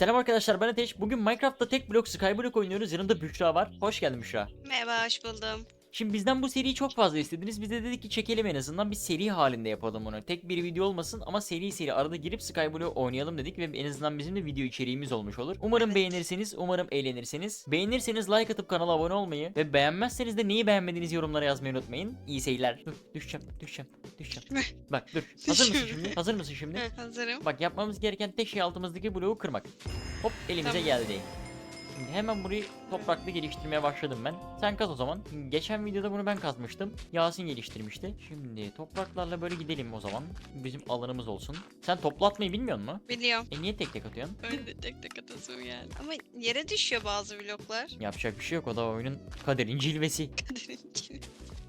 Selam arkadaşlar ben Ateş. Bugün Minecraft'ta tek blok Skyblock oynuyoruz. Yanımda Büşra var. Hoş geldin Büşra. Merhaba, hoş buldum. Şimdi bizden bu seriyi çok fazla istediniz. Biz de dedik ki çekelim en azından bir seri halinde yapalım bunu. Tek bir video olmasın ama seri seri arada girip Skyblock oynayalım dedik ve en azından bizim de video içeriğimiz olmuş olur. Umarım Evet. beğenirsiniz, umarım eğlenirsiniz. Beğenirseniz like atıp kanala abone olmayı ve beğenmezseniz de neyi beğenmediğinizi yorumlara yazmayı unutmayın. İyi seyirler. Dur, düşeceğim, düşeceğim, düşeceğim. Bak dur. Hazır mısın şimdi? Hazır mısın şimdi? Heh, hazırım. Bak yapmamız gereken tek şey altımızdaki bloğu kırmak. Hop elimize Tamam. geldi. Şimdi hemen burayı topraklı geliştirmeye başladım ben. Sen kaz o zaman. Geçen videoda bunu ben kazmıştım. Yasin geliştirmişti. Şimdi topraklarla böyle gidelim o zaman. Bizim alanımız olsun. Sen toplatmayı bilmiyor musun? Biliyorum. E niye tek tek atıyorsun? Öyle de tek tek atasım geldi. Ama yere düşüyor bazı bloklar. Yapacak bir şey yok o da oyunun kaderin cilvesi. Kaderin içine.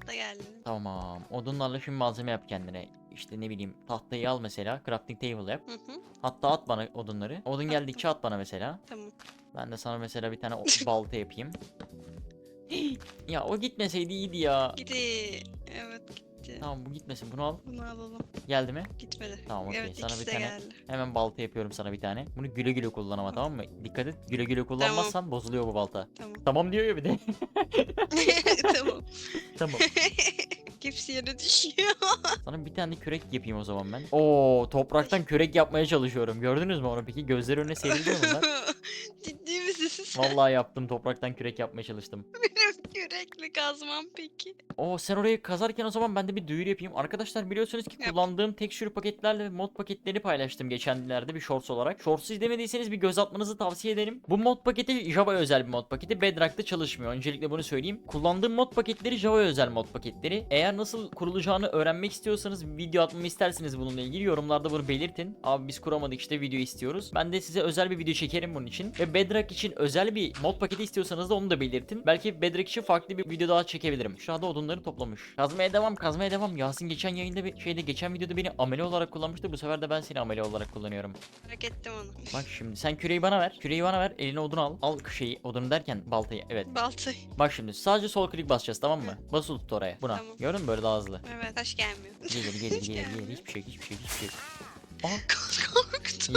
da geldi. Tamam. Odunlarla şimdi malzeme yap kendine. İşte ne bileyim tahtayı al mesela. Crafting table yap. Hı hı. Hatta at bana odunları. Odun geldikçe at bana mesela. Tamam. Ben de sana mesela bir tane o- balta yapayım. ya o gitmeseydi iyiydi ya. Gidi. Evet gitti. Tamam bu gitmesin bunu al. Bunu alalım. Geldi mi? Gitmedi. Tamam, okey. Evet Sana ikisi bir de tane- geldi. Hemen balta yapıyorum sana bir tane. Bunu güle güle kullan ama tamam mı? Dikkat et güle güle kullanmazsan bozuluyor bu balta. Tamam. Tamam diyor ya bir de. tamam. tamam. Hepsi yere düşüyor. Sana bir tane kürek yapayım o zaman ben. Oo topraktan kürek yapmaya çalışıyorum. Gördünüz mü onu peki? Gözleri önüne seriliyor mu bunlar? Ciddi misin sen? Vallahi yaptım topraktan kürek yapmaya çalıştım. Kazmam peki. Oo sen orayı kazarken o zaman ben de bir duyuru yapayım. Arkadaşlar biliyorsunuz ki Yap. kullandığım texture paketlerle ve mod paketlerini paylaştım geçenlerde bir shorts olarak. Shorts'u izlemediyseniz bir göz atmanızı tavsiye ederim. Bu mod paketi Java'ya özel bir mod paketi. Bedrock'ta çalışmıyor. Öncelikle bunu söyleyeyim. Kullandığım mod paketleri Java'ya özel mod paketleri. Eğer nasıl kurulacağını öğrenmek istiyorsanız video atmamı isterseniz bununla ilgili yorumlarda bunu belirtin. Abi biz kuramadık işte video istiyoruz. Ben de size özel bir video çekerim bunun için. Ve Bedrock için özel bir mod paketi istiyorsanız da onu da belirtin. Belki Bedrock için farklı bir video daha çekebilirim. Şu anda odunları toplamış. Kazmaya devam, kazmaya devam. Yasin geçen yayında bir şeyde geçen videoda beni amele olarak kullanmıştı. Bu sefer de ben seni amele olarak kullanıyorum. Merak ettim onu. Bak şimdi sen küreği bana ver. Küreği bana ver. Eline odun al. Al şeyi odunu derken baltayı. Evet. Baltayı. Bak şimdi sadece sol klik basacağız tamam mı? Basılı tut oraya. Buna. Tamam. Gördün mü böyle daha hızlı. Evet taş gelmiyor. Gelir gelir gelir gelir. Hiçbir şey hiçbir şey hiçbir şey.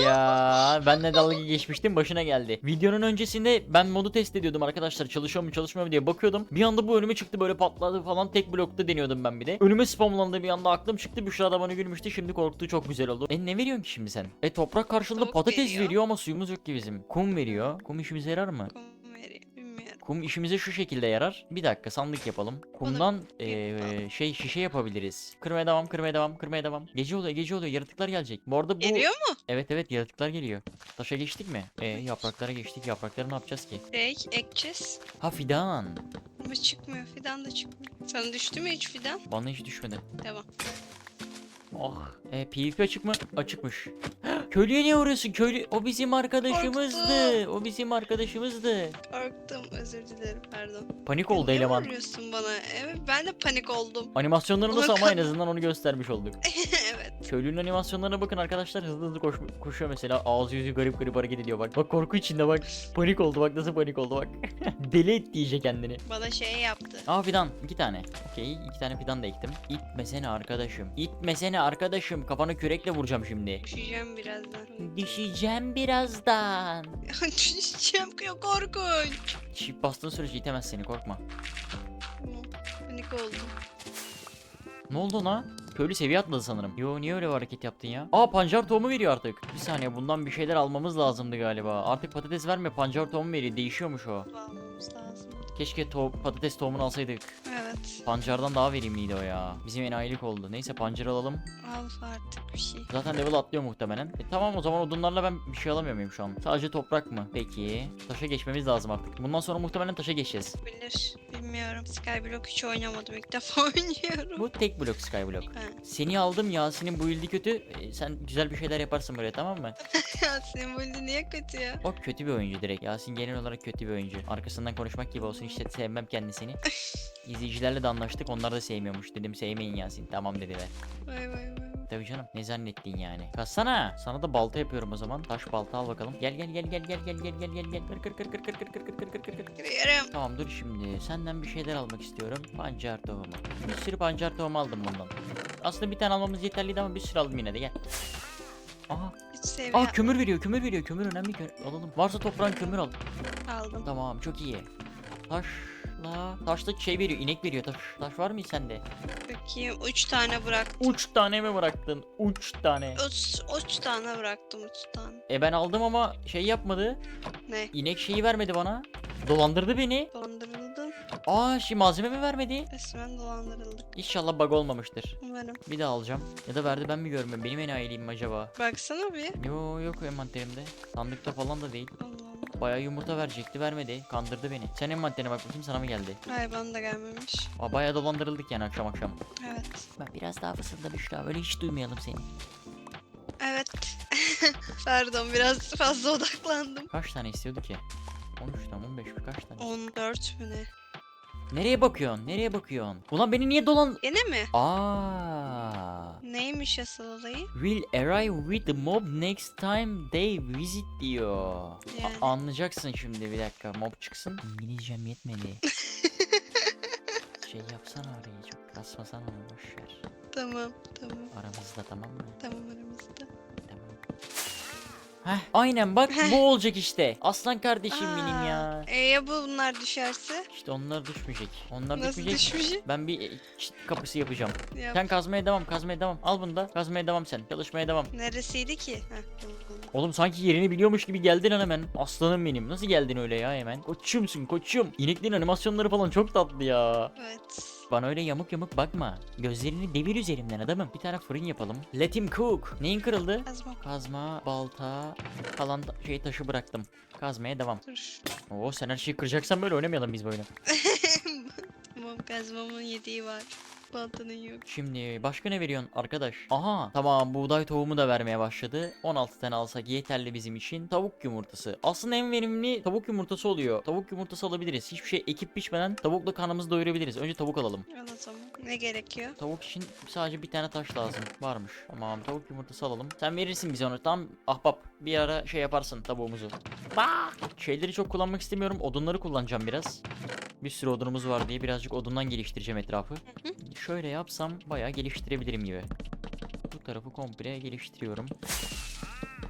Ya ben de dalga geçmiştim başına geldi. Videonun öncesinde ben modu test ediyordum arkadaşlar çalışıyor mu çalışmıyor mu diye bakıyordum. Bir anda bu önüme çıktı böyle patladı falan tek blokta deniyordum ben bir de. Önüme spamlandı bir anda aklım çıktı Büşra da bana gülmüştü şimdi korktu çok güzel oldu. E ne veriyorsun ki şimdi sen? E toprak karşılığında Tavuk patates veriyor. veriyor ama suyumuz yok ki bizim. Kum veriyor. Kum işimize yarar mı? Kum. Kum işimize şu şekilde yarar. Bir dakika sandık yapalım. Kumdan yapalım. şey şişe yapabiliriz. Kırmaya devam, kırmaya devam, kırmaya devam. Gece oluyor, gece oluyor. Yaratıklar gelecek. Bu arada bu Geliyor mu? Evet evet yaratıklar geliyor. Taşa geçtik mi? E yapraklara geçtik. Yaprakları ne yapacağız ki? Şey ekeceğiz. Ha fidan. Ama çıkmıyor. Fidan da çıkmıyor. Sana düştü mü hiç fidan? Bana hiç düşmedi. Tamam. Oh. E PvP açık mı? Açıkmış. Köylüye niye uğruyorsun? Köylü o bizim arkadaşımızdı. O bizim arkadaşımızdı. Korktum. Özür dilerim. Pardon. Panik oldu Niye eleman. vuruyorsun bana? Evet ben de panik oldum. Animasyonları nasıl Ulan ama en azından onu göstermiş olduk. Köylünün animasyonlarına bakın arkadaşlar hızlı hızlı koş koşuyor mesela ağzı yüzü garip garip hareket ediyor bak. Bak korku içinde bak. Panik oldu bak nasıl panik oldu bak. Deli etti iyice kendini. Bana şey yaptı. Aa fidan iki tane. Okey iki tane fidan da ektim. İtmesene arkadaşım. İtmesene arkadaşım. Kafanı kürekle vuracağım şimdi. Düşeceğim birazdan. Düşeceğim birazdan. Düşeceğim korkunç. Çift bastığın sürece itemez seni korkma. Panik oldum. Ne oldu ona? Köylü seviye atladı sanırım. Yo niye öyle bir hareket yaptın ya? Aa pancar tohumu veriyor artık. Bir saniye bundan bir şeyler almamız lazımdı galiba. Artık patates verme pancar tohumu veriyor. Değişiyormuş o. Almamız lazım. Keşke to- patates tohumunu alsaydık. Evet. Pancardan daha verimliydi o ya. Bizim enayilik oldu. Neyse pancar alalım. Al artık bir şey. Zaten level atlıyor muhtemelen. E, tamam o zaman odunlarla ben bir şey alamıyor muyum şu an? Sadece toprak mı? Peki. Taşa geçmemiz lazım artık. Bundan sonra muhtemelen taşa geçeceğiz. Bilir. Bilmiyorum. Skyblock hiç oynamadım. İlk defa oynuyorum. Bu tek blok skyblock. Ha. Seni aldım Yasin'in bu ildi kötü. E, sen güzel bir şeyler yaparsın buraya tamam mı? ya sembolü niye kötü ya? O kötü bir oyuncu direkt. Yasin genel olarak kötü bir oyuncu. Arkasından konuşmak gibi olsun işte sevmem kendisini. İzleyicilerle de anlaştık onlar da sevmiyormuş. Dedim sevmeyin Yasin. Tamam dediler. Vay vay vay. Tabii canım ne zannettin yani. Kassana. Sana da balta yapıyorum o zaman. Taş balta al bakalım. Gel gel gel gel gel gel gel gel gel gel. Kır kır kır kır kır kır kır kır kır kır kır kır. Giriyorum. Tamam dur şimdi. Senden bir şeyler almak istiyorum. Pancar tohumu. Bir sürü pancar tohumu aldım bundan. Aslında bir tane almamız yeterliydi ama bir sürü aldım yine de gel. Aha. Hiç seviye Aa kömür veriyor kömür veriyor kömür önemli kö- alalım. Varsa toprağın kömür al. aldım. Tamam çok iyi. Taşla taşla şey veriyor inek veriyor taş. Taş var mı sende? Bakayım 3 tane bıraktım. Uç tane mi bıraktın? Uç tane. 3 3 tane bıraktım 3 tane. E ben aldım ama şey yapmadı. Ne? İnek şeyi vermedi bana. Dolandırdı beni. Dolandırıldım. Aa şimdi malzeme mi vermedi? Resmen dolandırıldık. İnşallah bug olmamıştır. Umarım. Bir daha alacağım. Ya da verdi ben mi görmüyorum? Benim enayiliğim mi acaba? Baksana bir. Yo yok envanterimde. Sandıkta falan da değil. Allah. Bayağı yumurta verecekti vermedi. Kandırdı beni. Sen envanterine bak bakayım sana mı geldi? Hayır bana da gelmemiş. Aa, bayağı dolandırıldık yani akşam akşam. Evet. Ben biraz daha fısılda Büşra. Öyle hiç duymayalım seni. Evet. Pardon biraz fazla odaklandım. Kaç tane istiyordu ki? 13 tane 15 mi kaç tane? 14 mü ne? Nereye bakıyorsun? Nereye bakıyorsun? Ulan beni niye dolan... Gene mi? Aa. Neymiş asıl olayı? Will arrive with the mob next time they visit diyor. A- Yani. anlayacaksın şimdi bir dakika mob çıksın. İngilizcem yetmedi. şey yapsana orayı çok kasmasana boşver. Tamam tamam Aramızda tamam mı? tamam aramızda. Heh, aynen bak bu olacak işte. Aslan kardeşim benim Aa, ya. E ya bu bunlar düşerse? İşte onlar düşmeyecek. Onlar Nasıl düşmeyecek. düşmeyecek? Ben bir e, çit kapısı yapacağım. Yap. Sen kazmaya devam, kazmaya devam. Al bunu da. Kazmaya devam sen. Çalışmaya devam. Neresiydi ki? Heh, tamam. Oğlum sanki yerini biliyormuş gibi geldin lan hemen. Aslanım benim. Nasıl geldin öyle ya hemen? Koçumsun koçum. İneklerin animasyonları falan çok tatlı ya. Evet. Bana öyle yamuk yamuk bakma. Gözlerini devir üzerimden adamım. Bir tane fırın yapalım. Let him cook. Neyin kırıldı? Kazma. Kazma, balta, kalan ta- şey taşı bıraktım. Kazmaya devam. Dur. Oo sen her şeyi kıracaksan böyle oynamayalım biz böyle. tamam kazmamın yediği var. Baltanın yok. Şimdi başka ne veriyorsun arkadaş? Aha tamam buğday tohumu da vermeye başladı. 16 tane alsak yeterli bizim için. Tavuk yumurtası. Aslında en verimli tavuk yumurtası oluyor. Tavuk yumurtası alabiliriz. Hiçbir şey ekip biçmeden tavukla karnımızı doyurabiliriz. Önce tavuk alalım. Zaman. Ne gerekiyor? Tavuk için sadece bir tane taş lazım. Varmış. Tamam tavuk yumurtası alalım. Sen verirsin bize onu. Tam ahbap bir ara şey yaparsın tavuğumuzu. Bak! Şeyleri çok kullanmak istemiyorum. Odunları kullanacağım biraz. Bir sürü odunumuz var diye birazcık odundan geliştireceğim etrafı. Şöyle yapsam bayağı geliştirebilirim gibi. Bu tarafı komple geliştiriyorum.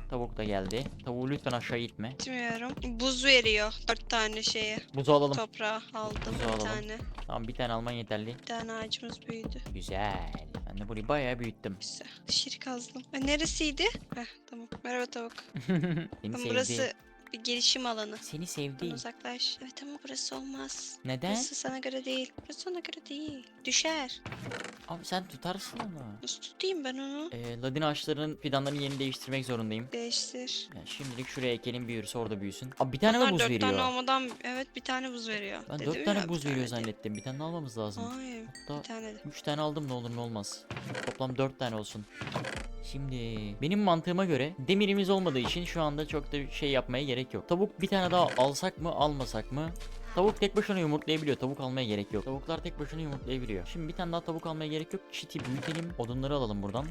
Tavuk da geldi. Tavuğu lütfen aşağı itme. Bilmiyorum. Buz veriyor. Dört tane şeye. Buzu alalım. Toprağa aldım Buzu bir alalım. tane. Tamam bir tane alman yeterli. Bir tane ağacımız büyüdü. Güzel. Ben de burayı bayağı büyüttüm. Güzel. Aşırı kazdım. E, neresiydi? Heh tamam. Merhaba tavuk. Ama sevdi. burası bir gelişim alanı. Seni sevdi. Buradan uzaklaş. Evet ama burası olmaz. Neden? Burası sana göre değil. Burası sana göre değil. Düşer. Abi sen tutarsın onu. Nasıl tutayım ben onu? Ee, ladin ağaçlarının fidanlarını yeni değiştirmek zorundayım. Değiştir. Yani şimdilik şuraya ekelim büyürse orada büyüsün. Abi bir tane mi Onlar buz dört veriyor? tane olmadan evet bir tane buz veriyor. Ben Dedim dört tane ya, buz bir veriyor diye. zannettim. Bir tane daha almamız lazım. Hayır. Hatta Bir tane de. 3 tane aldım ne olur ne olmaz. Toplam 4 tane olsun. Şimdi benim mantığıma göre demirimiz olmadığı için şu anda çok da şey yapmaya gerek yok. Tavuk bir tane daha alsak mı almasak mı? Tavuk tek başına yumurtlayabiliyor. Tavuk almaya gerek yok. Tavuklar tek başına yumurtlayabiliyor. Şimdi bir tane daha tavuk almaya gerek yok. Çiti büyütelim. Odunları alalım buradan.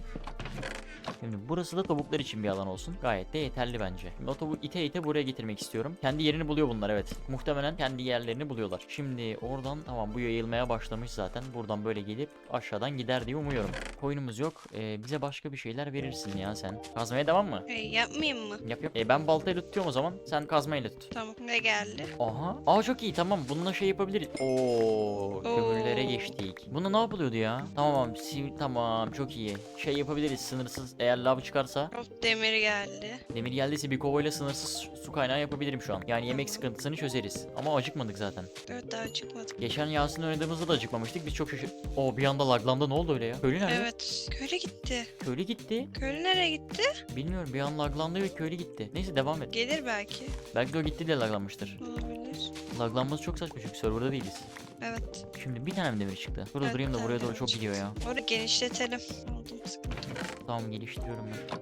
Şimdi burası da tavuklar için bir alan olsun. Gayet de yeterli bence. Şimdi o tavuğu ite ite buraya getirmek istiyorum. Kendi yerini buluyor bunlar evet. Muhtemelen kendi yerlerini buluyorlar. Şimdi oradan tamam bu yayılmaya başlamış zaten. Buradan böyle gelip aşağıdan gider diye umuyorum. Koyunumuz yok. Ee, bize başka bir şeyler verirsin ya sen. Kazmaya devam mı? Hey, yapmayayım mı? Yap yap. Ee, ben baltayla tutuyorum o zaman. Sen kazmayla tut. Tamam. Ne geldi? Aha. Aa çok iyi tamam. Bununla şey yapabiliriz. Oo, kömürlere Oo. geçtik. Buna ne yapılıyordu ya? Tamam, si tamam çok iyi. Şey yapabiliriz sınırsız. Eğer lav çıkarsa, Hop demir geldi. demir geldiyse bir kovayla sınırsız su- kaynağı yapabilirim şu an. Yani yemek sıkıntısını çözeriz. Ama acıkmadık zaten. Evet daha çıkmadı. Geçen Yasin oynadığımızda da acıkmamıştık. Biz çok şaşır... Oo bir anda laglandı. Ne oldu öyle ya? Köylü nerede? Evet. Köyle gitti. Köylü gitti. Köylü nereye gitti? Bilmiyorum bir an laglandı ve köylü gitti. Neyse devam et. Gelir belki. Belki de o gitti diye laglanmıştır. Olabilir. Laglanması çok saçma çünkü serverda değiliz. Evet. Şimdi bir tane mi demir çıktı? Burada Evet, durayım da bir buraya tane doğru çok demir gidiyor ya. Orayı genişletelim. Aldım sıkıntı. Tamam geliştiriyorum ben.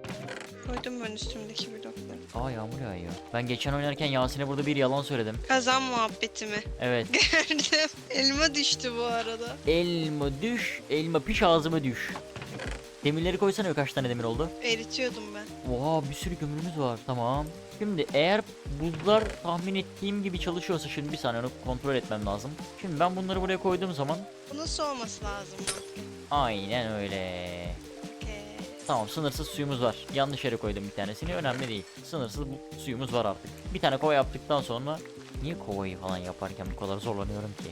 Koydum ben üstümdeki blokları. Aa yağmur yağıyor. Ben geçen oynarken Yasin'e burada bir yalan söyledim. Kazan muhabbeti mi? Evet. Gördüm. Elma düştü bu arada. elma düş, elma piş ağzıma düş. Demirleri koysana yok kaç tane demir oldu? Eritiyordum ben. Oha bir sürü kömürümüz var. Tamam. Şimdi eğer buzlar tahmin ettiğim gibi çalışıyorsa şimdi bir saniye onu kontrol etmem lazım. Şimdi ben bunları buraya koyduğum zaman Bu nasıl olması lazım? aynen öyle. Tamam sınırsız suyumuz var. Yanlış yere koydum bir tanesini. Önemli değil. Sınırsız bu suyumuz var artık. Bir tane kova yaptıktan sonra niye kovayı falan yaparken bu kadar zorlanıyorum ki?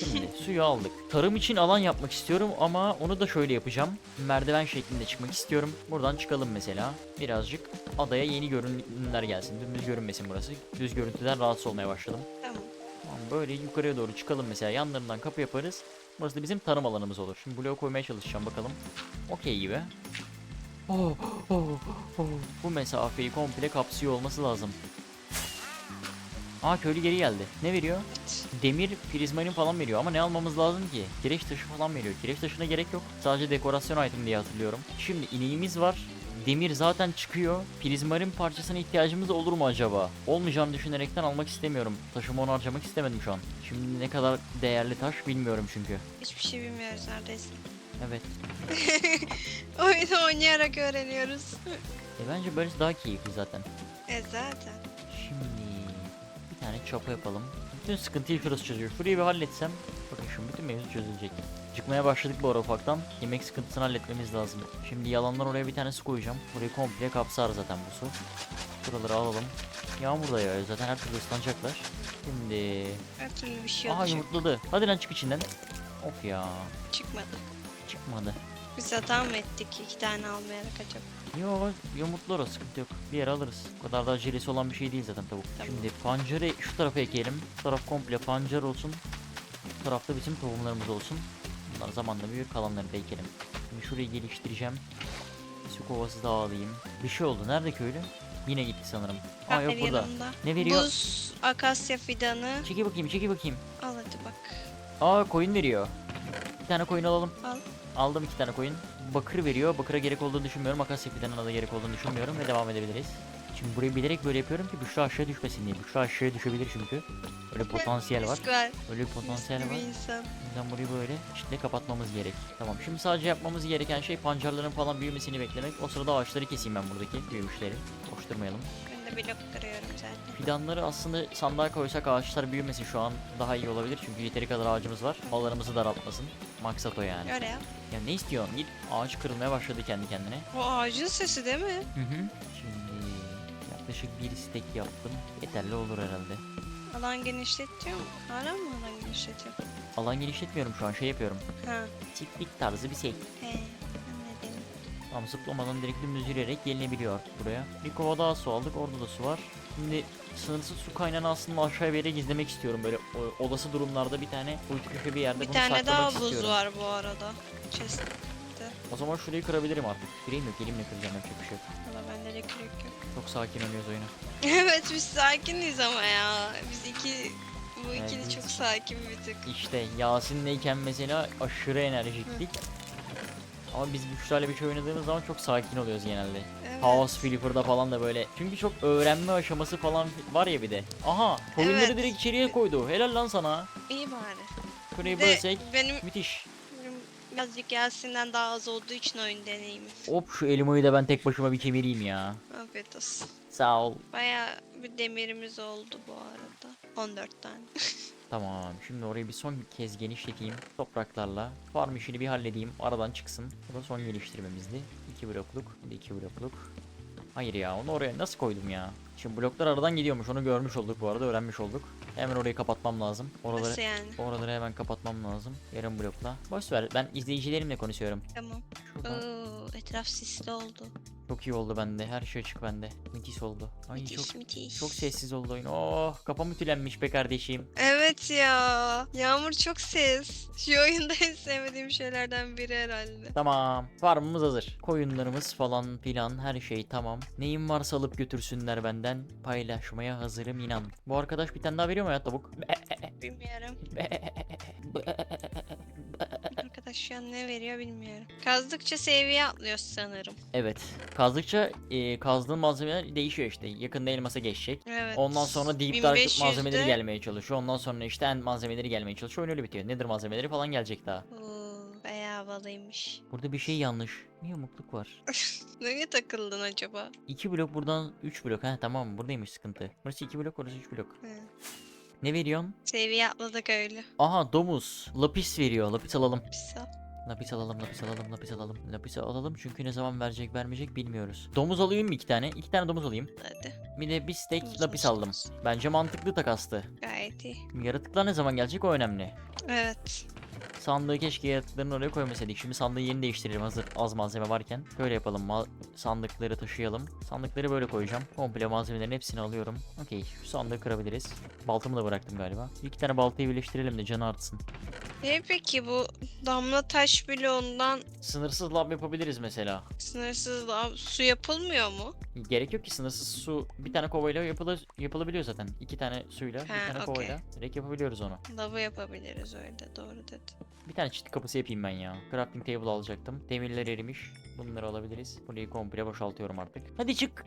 Şimdi suyu aldık. Tarım için alan yapmak istiyorum ama onu da şöyle yapacağım. Merdiven şeklinde çıkmak istiyorum. Buradan çıkalım mesela. Birazcık adaya yeni görünümler gelsin. Dümdüz görünmesin burası. Düz görüntüden rahatsız olmaya başladım. Tamam. Tamam böyle yukarıya doğru çıkalım mesela. Yanlarından kapı yaparız. Burası da bizim tarım alanımız olur. Şimdi bloğu koymaya çalışacağım bakalım. Okey gibi. Oh, oh, oh. Bu mesafeyi komple kapsıyor olması lazım. Aa köylü geri geldi. Ne veriyor? Demir, prizmarin falan veriyor ama ne almamız lazım ki? Kireç taşı falan veriyor. Kireç taşına gerek yok. Sadece dekorasyon item diye hatırlıyorum. Şimdi ineğimiz var. Demir zaten çıkıyor. Prizmarin parçasına ihtiyacımız olur mu acaba? Olmayacağını düşünerekten almak istemiyorum. Taşımı onu harcamak istemedim şu an. Şimdi ne kadar değerli taş bilmiyorum çünkü. Hiçbir şey bilmiyoruz neredeyse. Evet. Oyunu oynayarak öğreniyoruz. E bence böylesi daha keyifli zaten. e zaten. Şimdi tane çapa yapalım. Bütün sıkıntıyı şurası çözüyor. Şurayı bir halletsem bakın şu bütün mevzu çözülecek. Çıkmaya başladık bu ara ufaktan. Yemek sıkıntısını halletmemiz lazım. Şimdi yalandan oraya bir tane su koyacağım. Burayı komple kapsar zaten bu su. Şuraları alalım. Yağmur da yağıyor zaten her türlü ıslanacaklar. Şimdi... Her türlü bir şey Aha olacak. yumurtladı. Hadi lan çık içinden. Of ya. Çıkmadı. Çıkmadı. Biz hata mı ettik iki tane almayarak acaba? Yo yumurtlar o sıkıntı yok. Bir yere alırız. O kadar da acelesi olan bir şey değil zaten tavuk. Tamam. Şimdi pancarı şu tarafa ekleyelim. Bu taraf komple pancar olsun. Bu tarafta bizim tohumlarımız olsun. Bunlar zamanla büyür kalanları da ekelim. Şimdi şurayı geliştireceğim. Su kovası daha alayım. Bir şey oldu. Nerede köylü? Yine gitti sanırım. Aa yok burada. yanımda. Ne veriyor? Buz, akasya fidanı. Çeki bakayım çeki bakayım. Al hadi bak. Aa koyun veriyor. Bir tane koyun alalım. Al. Aldım iki tane koyun. Bakır veriyor. Bakıra gerek olduğunu düşünmüyorum. Akasya fidanına da gerek olduğunu düşünmüyorum ve devam edebiliriz. Şimdi burayı bilerek böyle yapıyorum ki Büşra aşağı düşmesin diye. Büşra aşağıya düşebilir çünkü. Öyle potansiyel var. Öyle potansiyel var. Bizden burayı böyle işte kapatmamız gerek. Tamam şimdi sadece yapmamız gereken şey pancarların falan büyümesini beklemek. O sırada ağaçları keseyim ben buradaki büyümüşleri. Boşturmayalım. Blok kırıyorum zaten. Fidanları aslında sandığa koysak ağaçlar büyümesin şu an daha iyi olabilir. Çünkü yeteri kadar ağacımız var. Mallarımızı daraltmasın. Maksat o yani. Öyle yap. Ya ne istiyorsun? Git ağaç kırılmaya başladı kendi kendine. O ağacın sesi değil mi? Hı hı. Şimdi yaklaşık bir istek yaptım. Yeterli olur herhalde. Alan genişletiyor mu? Hala mı alan genişletiyor? Alan genişletmiyorum şu an şey yapıyorum. Ha. Çiftlik tarzı bir şey. He. Tamam zıplamadan direkt dümdüz yürüyerek gelinebiliyor artık buraya. Bir kova daha su aldık orada da su var. Şimdi sınırsız su kaynağını aslında aşağıya bir yere gizlemek istiyorum. Böyle o- olası durumlarda bir tane kuytu köşe bir yerde Bir bunu tane saklamak daha buz istiyorum. var bu arada. Chest'te. O zaman şurayı kırabilirim artık. Kırayım yok elimle kıracağım yapacak bir şey yok. Valla bende de kürek yok. Çok sakin oynuyoruz oyunu. evet biz sakiniz ama ya. Biz iki... Bu Evet, ikili biz- çok sakin bir tık. İşte Yasin'leyken mesela aşırı enerjiktik. Ama biz Büşra'yla bir şey oynadığımız zaman çok sakin oluyoruz genelde. Evet. House Flipper'da falan da böyle. Çünkü çok öğrenme aşaması falan var ya bir de. Aha koyunları Evet. direkt içeriye koydu. Helal lan sana. İyi bari. Şurayı bölsek benim, müthiş. birazcık Yasin'den daha az olduğu için oyun deneyimi. Hop şu elmayı da ben tek başıma bir kemireyim ya. Afiyet olsun. Sağ ol. Baya bir demirimiz oldu bu arada. 14 tane. Tamam şimdi orayı bir son kez genişleteyim topraklarla. Farm işini bir halledeyim aradan çıksın. Bu da son geliştirmemizdi. 2 blokluk, 2 blokluk. Hayır ya onu oraya nasıl koydum ya? Şimdi bloklar aradan gidiyormuş onu görmüş olduk bu arada öğrenmiş olduk. Hemen orayı kapatmam lazım. Oraları Nasıl yani? oraları hemen kapatmam lazım. Yarım blokla. Boş ver ben izleyicilerimle konuşuyorum. Tamam. Oo, etraf sisli oldu. Çok iyi oldu bende. Her şey açık bende. Müthiş oldu. Ay müthiş çok müthiş. çok sessiz oldu oyun. Oh kafam ütülenmiş be kardeşim. Evet ya. Yağmur çok ses. Şu oyunda en sevmediğim şeylerden biri herhalde. Tamam. Farmımız hazır. Koyunlarımız falan filan her şey tamam. Neyim varsa alıp götürsünler benden. Paylaşmaya hazırım inan. Bu arkadaş bir tane daha veriyor mu ya tavuk? Bilmiyorum. Arkadaş şu an ne veriyor bilmiyorum. Kazdıkça seviye atlıyoruz sanırım. evet. Kazdıkça e, kazdığın malzemeler değişiyor işte. Yakında elmasa geçecek. Evet. Ondan sonra deep dark 1500'de malzemeleri gelmeye çalışıyor. Ondan sonra işte end malzemeleri gelmeye çalışıyor. Oyun öyle bitiyor. Nedir malzemeleri falan gelecek daha. Oo, bayağı havalıymış. Burada bir şey yanlış. Bir yamukluk var. Neye takıldın acaba? 2 blok buradan 3 blok. Ha tamam buradaymış sıkıntı. Burası 2 blok orası 3 blok. Hı. Ne veriyorsun? Seviye atladık öyle. Aha domuz. Lapis veriyor. Lapis alalım. Pisa. Lapis alalım, lapis alalım, lapis alalım. Lapis alalım çünkü ne zaman verecek vermeyecek bilmiyoruz. Domuz alayım mı iki tane? İki tane domuz alayım. Hadi. Bir de bir steak Domuz lapis aldım. Bence mantıklı takastı. Gayet iyi. Yaratıklar ne zaman gelecek o önemli. Evet. Sandığı keşke yaratıkların oraya koymasaydık. Şimdi sandığı yeni değiştirelim hazır az malzeme varken. Şöyle yapalım. Ma- sandıkları taşıyalım. Sandıkları böyle koyacağım. Komple malzemelerin hepsini alıyorum. Okey. Şu sandığı kırabiliriz. Baltamı da bıraktım galiba. İki tane baltayı birleştirelim de canı artsın. E peki bu damla taş bloğundan Sınırsız lab yapabiliriz mesela. sınırsız lav- su yapılmıyor mu? Gerek yok ki sınırsız su bir tane kovayla yapıla yapılabiliyor zaten. İki tane suyla bir tane okey. kovayla direkt yapabiliyoruz onu. Lavı yapabiliriz öyle doğru dedi. Bir tane çift kapısı yapayım ben ya. Crafting table alacaktım. Demirler erimiş. Bunları alabiliriz. Burayı komple boşaltıyorum artık. Hadi çık.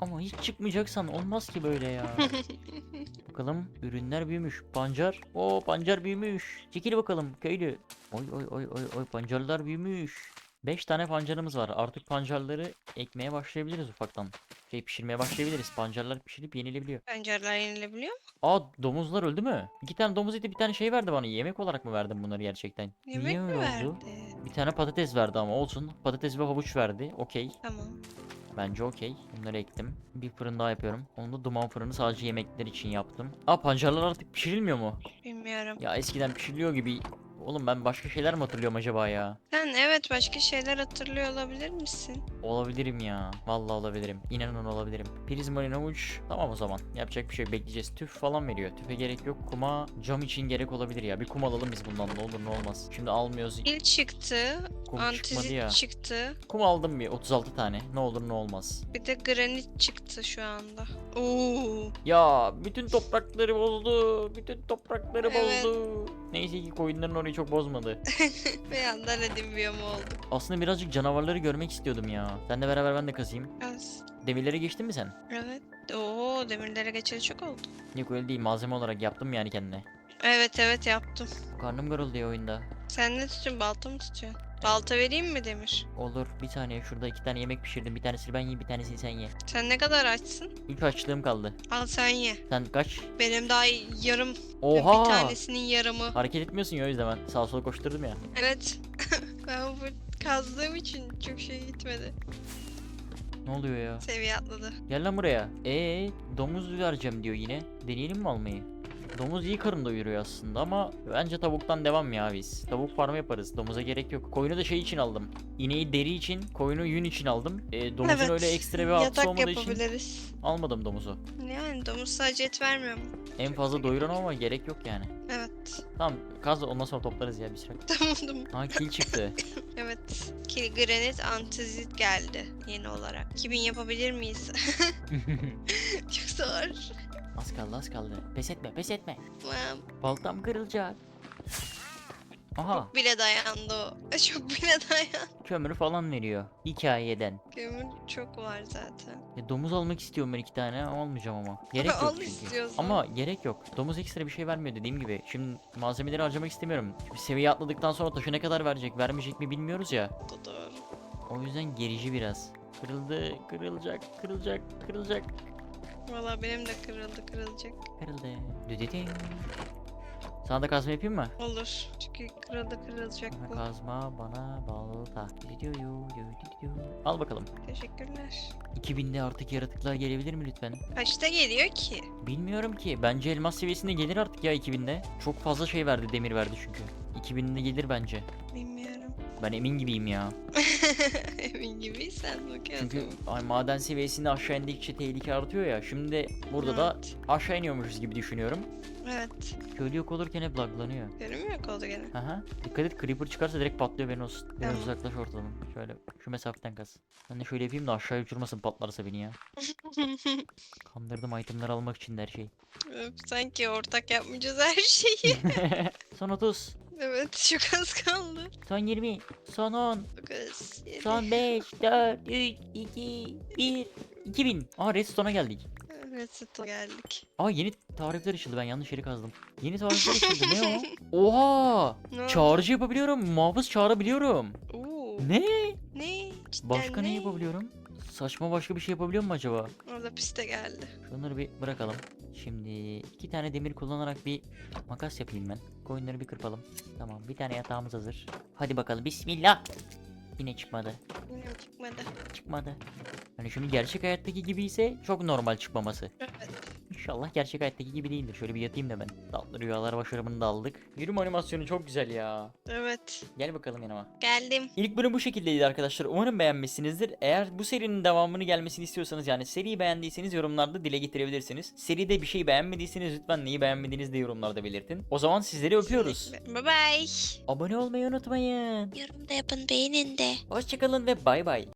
Ama hiç çıkmayacaksan olmaz ki böyle ya. bakalım ürünler büyümüş. Pancar. Oo pancar büyümüş. Çekil bakalım köylü. Oy oy oy oy oy pancarlar büyümüş. 5 tane pancarımız var. Artık pancarları ekmeye başlayabiliriz ufaktan. Şey pişirmeye başlayabiliriz. Pancarlar pişirip yenilebiliyor. Pencereler yenilebiliyor mu? Aa domuzlar öldü mü? İki tane domuz eti bir tane şey verdi bana. Yemek olarak mı verdin bunları gerçekten? Yemek Niye mi öyle verdi? oldu? Bir tane patates verdi ama olsun. Patates ve havuç verdi. Okey. Tamam. Bence okey. Bunları ektim. Bir fırın daha yapıyorum. Onu da duman fırını sadece yemekler için yaptım. Aa pancarlar artık pişirilmiyor mu? Bilmiyorum. Ya eskiden pişiriliyor gibi. Oğlum ben başka şeyler mi hatırlıyorum acaba ya? Sen evet başka şeyler hatırlıyor olabilir misin? Olabilirim ya. Vallahi olabilirim. İnanın olabilirim. Prizmalin havuç. Tamam o zaman. Yapacak bir şey bekleyeceğiz. Tüf falan veriyor. Tüfe gerek yok. Kuma cam için gerek olabilir ya. Bir kum alalım biz bundan ne olur ne olmaz. Şimdi almıyoruz. İl çıktı. Kum çıkmadı Antizit ya. çıktı. Kum aldım bir 36 tane. Ne olur ne olmaz. Bir de granit çıktı şu anda. Oo. Ya bütün toprakları bozdu. Bütün toprakları Evet. bozdu. Neyse ki koyunların orayı çok bozmadı. Bir anda Redim biyomu oldu. Aslında birazcık canavarları görmek istiyordum ya. Seninle beraber ben de kazayım. Az. Demirlere geçtin mi sen? Evet. Oo demirlere geçeli çok oldu. Yok öyle değil malzeme olarak yaptım yani kendine. Evet evet yaptım. Karnım garıldı ya oyunda. Sen ne tutuyorsun? Balta mı tutuyorsun? Balta vereyim mi Demir? Olur bir saniye şurada iki tane yemek pişirdim. Bir tanesini ben yiyeyim bir tanesini sen ye. Sen ne kadar açsın? Üç açlığım kaldı. Al sen ye. Sen kaç? Benim daha yarım. Oha! Bir tanesinin yarımı. Hareket etmiyorsun ya o yüzden ben sağa sola koşturdum ya. Evet. ben bu kazdığım için çok şey gitmedi. Ne oluyor ya? Seviye atladı. Gel lan buraya. Ee, domuz vereceğim diyor yine. Deneyelim mi almayı? Domuz iyi karın doyuruyor aslında ama bence tavuktan devam ya biz. Tavuk farmı yaparız. Domuza gerek yok. Koyunu da şey için aldım. İneği deri için, koyunu yün için aldım. Ee, domuzun evet. öyle ekstra bir artısı olmadığı için almadım domuzu. Yani domuz sadece et vermiyor mu? En fazla doyuran ama gerek yok yani. Evet. Tamam kaz da ondan sonra toplarız ya bir süre. Tamam tamam. Ha kil çıktı. Evet. Kil granit antizit geldi yeni olarak. 2000 yapabilir miyiz? çok zor. Az kaldı az kaldı. Pes etme pes etme. Tamam. Baltam kırılacak. Aha bile dayandı o. Çok bile dayan. kömür falan veriyor. Hikayeden. Kömür çok var zaten. Ya domuz almak istiyorum ben iki tane almayacağım ama. Gerek yok Al çünkü. istiyorsan. Ama gerek yok. Domuz ekstra bir şey vermiyor dediğim gibi. Şimdi malzemeleri harcamak istemiyorum. Şimdi seviye atladıktan sonra taşı ne kadar verecek vermeyecek mi bilmiyoruz ya. Doğru. O yüzden gerici biraz. Kırıldı, kırılacak, kırılacak, kırılacak. Valla benim de kırıldı kırılacak. Kırıldı. Düdüdüm. Sana da kazma yapayım mı? Olur. Çünkü kırıldı kırılacak Bana bu. kazma, bana balta. Al bakalım. Teşekkürler. 2000'de artık yaratıklar gelebilir mi lütfen? Kaçta geliyor ki? Bilmiyorum ki. Bence elmas seviyesinde gelir artık ya 2000'de. Çok fazla şey verdi, demir verdi çünkü. 2000'de gelir bence. Bilmiyorum. Ben emin gibiyim ya. Emin gibiysen okey o Çünkü zaman. ay, maden seviyesinde aşağı indikçe tehlike artıyor ya. Şimdi burada da Evet. aşağı iniyormuşuz gibi düşünüyorum. Evet. Köylü yok olurken hep laglanıyor. Görünmüyor yok oldu gene. Aha. Dikkat et creeper çıkarsa direkt patlıyor benim olsun. Biraz Tamam. uzaklaş ortadan. Şöyle şu mesafeden kaz. Ben de şöyle yapayım da aşağı uçurmasın patlarsa beni ya. Kandırdım itemleri almak için de her şey. Öf, Sanki ortak yapmayacağız her şeyi. Son 30. evet çok az kaldı. Son 20. Son 10. Çok az. Yedi. Son 5. 4. 3. 2. 1. 2000. Aa redstone'a geldik. Reset'e geldik. Aa yeni tarifler açıldı ben yanlış yeri kazdım. Yeni tarifler açıldı ne o? Oha! Ne oldu? Çağrıcı yapabiliyorum. Muhafız çağırabiliyorum. Oo. Ne? Ne? Cidden Başka ne yapabiliyorum? Saçma başka bir şey yapabiliyor mu acaba? Orada piste geldi. Şunları bir bırakalım. Şimdi iki tane demir kullanarak bir makas yapayım ben. Koyunları bir kırpalım. Tamam bir tane yatağımız hazır. Hadi bakalım bismillah. Yine çıkmadı. Yine çıkmadı. Çıkmadı. Hani şimdi gerçek hayattaki gibi ise çok normal çıkmaması. Evet. İnşallah gerçek hayattaki gibi değildir. Şöyle bir yatayım da ben. Tatlı rüyalar başarımını da aldık. Yürüme animasyonu çok güzel ya. Evet. Gel bakalım yanıma. Geldim. İlk bölüm bu şekildeydi arkadaşlar. Umarım beğenmişsinizdir. Eğer bu serinin devamını gelmesini istiyorsanız yani seriyi beğendiyseniz yorumlarda dile getirebilirsiniz. Seride bir şey beğenmediyseniz lütfen neyi beğenmediğinizi de yorumlarda belirtin. O zaman sizleri öpüyoruz. Bye bye. Abone olmayı unutmayın. Yorum da yapın beğenin de. Hoşçakalın ve bay bay.